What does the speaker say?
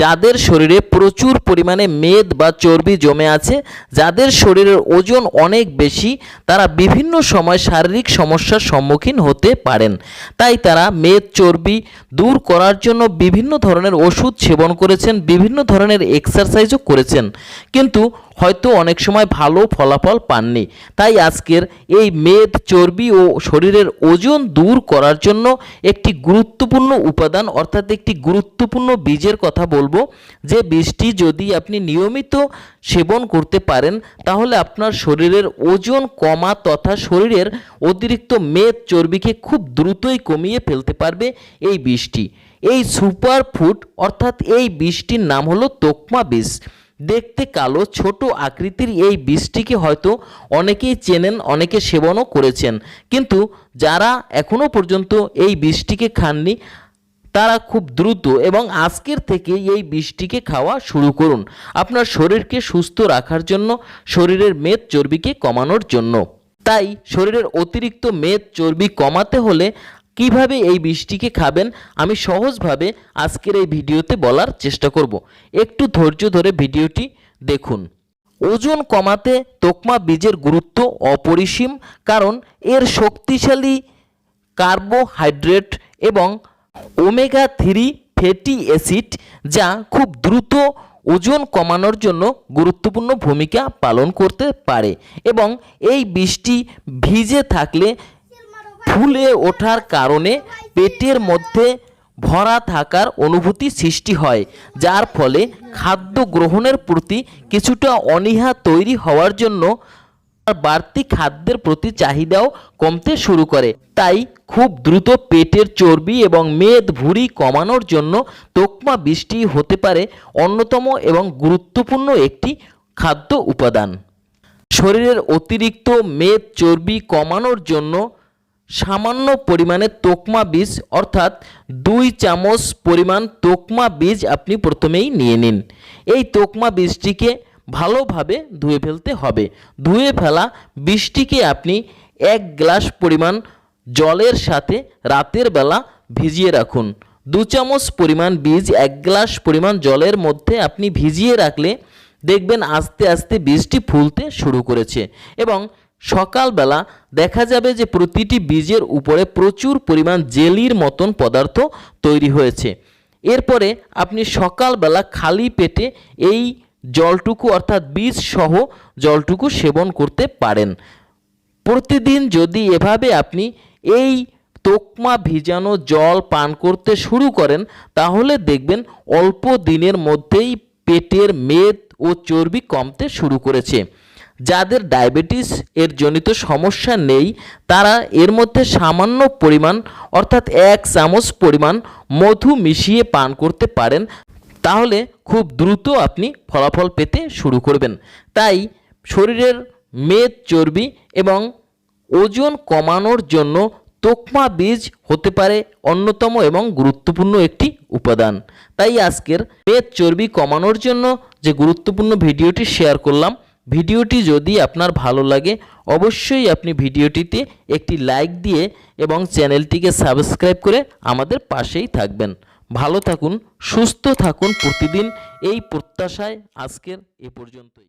যাদের শরীরে প্রচুর পরিমাণে মেদ বা চর্বি জমে আছে, যাদের শরীরের ওজন অনেক বেশি, তারা বিভিন্ন সময় শারীরিক সমস্যার সম্মুখীন হতে পারেন। তাই তারা মেদ, চর্বি দূর করার জন্য বিভিন্ন ধরনের ওষুধ সেবন করেছেন, বিভিন্ন ধরনের এক্সারসাইজও করেছেন। কিন্তু হয়তো অনেক সময় ভালো ফলাফল পাননি। তাই আজকের এই মেদ, চর্বি ও শরীরের ওজন দূর করার জন্য একটি গুরুত্বপূর্ণ উপাদান, অর্থাৎ একটি গুরুত্বপূর্ণ বীজের কথা বলব। যে বীজটি যদি আপনি নিয়মিত সেবন করতে পারেন, তাহলে আপনার শরীরের ওজন কমা তথা শরীরের অতিরিক্ত মেদ, চর্বিকে খুব দ্রুতই কমিয়ে ফেলতে পারবে এই বীজটি। এই সুপার ফুড অর্থাৎ এই বীজটির নাম হলো তোকমা বীজ। দেখতে কালো, ছোট আকৃতির এই বীজটিকে হয়তো অনেকেই চেনেন, অনেকে সেবনও করেছেন। কিন্তু যারা এখনও পর্যন্ত এই বীজটিকে খাননি, তারা খুব দ্রুত এবং আজকের থেকে এই বীজটিকে খাওয়া শুরু করুন। আপনার শরীরকে সুস্থ রাখার জন্য, শরীরের মেদ চর্বিকে কমানোর জন্য। তাই শরীরের অতিরিক্ত মেদ চর্বি কমাতে হলে কীভাবে এই বীজটিকে খাবেন, আমি সহজভাবে আজকের এই ভিডিওতে বলার চেষ্টা করব। একটু ধৈর্য ধরে ভিডিওটি দেখুন। ওজন কমাতে তোকমা বীজের গুরুত্ব অপরিসীম, কারণ এর শক্তিশালী কার্বোহাইড্রেট এবং ওমেগা থ্রি ফ্যাটি অ্যাসিড, যা খুব দ্রুত ওজন কমানোর জন্য গুরুত্বপূর্ণ ভূমিকা পালন করতে পারে। এবং এই বীজটি ভিজে থাকলে ফুলে ওঠার কারণে পেটের মধ্যে ভরা থাকার অনুভূতি সৃষ্টি হয়, যার ফলে খাদ্য গ্রহণের প্রতি কিছুটা অনীহা তৈরি হওয়ার জন্য বাড়তি খাদ্যের প্রতি চাহিদাও কমতে শুরু করে। তাই খুব দ্রুত পেটের চর্বি এবং মেদ ভুঁড়ি কমানোর জন্য তোকমা বৃষ্টি হতে পারে অন্যতম এবং গুরুত্বপূর্ণ একটি খাদ্য উপাদান। শরীরের অতিরিক্ত মেদ চর্বি কমানোর জন্য সামান্য পরিমাণে তোকমা বীজ, অর্থাৎ দুই চামচ পরিমাণ তোকমা বীজ আপনি প্রথমেই নিয়ে নিন। এই তোকমা বীজটিকে ভালোভাবে ধুয়ে ফেলতে হবে। ধুয়ে ফেলা বীজটিকে আপনি এক গ্লাস পরিমাণ জলের সাথে রাতের বেলা ভিজিয়ে রাখুন। দু চামচ পরিমাণ বীজ, এক গ্লাস পরিমাণ জলের মধ্যে আপনি ভিজিয়ে রাখলে দেখবেন আস্তে আস্তে বীজটি ফুলতে শুরু করেছে। এবং সকালবেলা দেখা যাবে যে প্রতিটি বীজের উপরে প্রচুর পরিমাণ জেলির মতন পদার্থ তৈরি হয়েছে। এরপরে আপনি সকালবেলা খালি পেটে এই জলটুকু অর্থাৎ বীজ সহ জলটুকু সেবন করতে পারেন। প্রতিদিন যদি এভাবে আপনি এই তোকমা ভিজানো জল পান করতে শুরু করেন, তাহলে দেখবেন অল্প দিনের মধ্যেই পেটের মেদ ও চর্বি কমতে শুরু করেছে। যাদের ডায়াবেটিস এর জনিত সমস্যা নেই, তারা এর মধ্যে সামান্য পরিমাণ, অর্থাৎ এক চামচ পরিমাণ মধু মিশিয়ে পান করতে পারেন। তাহলে খুব দ্রুত আপনি ফলাফল পেতে শুরু করবেন। তাই শরীরের মেদ, চর্বি এবং ওজন কমানোর জন্য তোকমা বীজ হতে পারে অন্যতম এবং গুরুত্বপূর্ণ একটি উপাদান। তাই আজকের মেদ, চর্বি কমানোর জন্য যে গুরুত্বপূর্ণ ভিডিওটি শেয়ার করলাম ভিডিওটি যদি আপনার ভালো লাগে, অবশ্যই আপনি ভিডিওটিতে একটি লাইক দিয়ে এবং চ্যানেলটিকে সাবস্ক্রাইব করে আমাদের পাশেই থাকবেন। ভালো থাকুন, সুস্থ থাকুন প্রতিদিন। এই প্রত্যাশায় আজকের এ পর্যন্তই।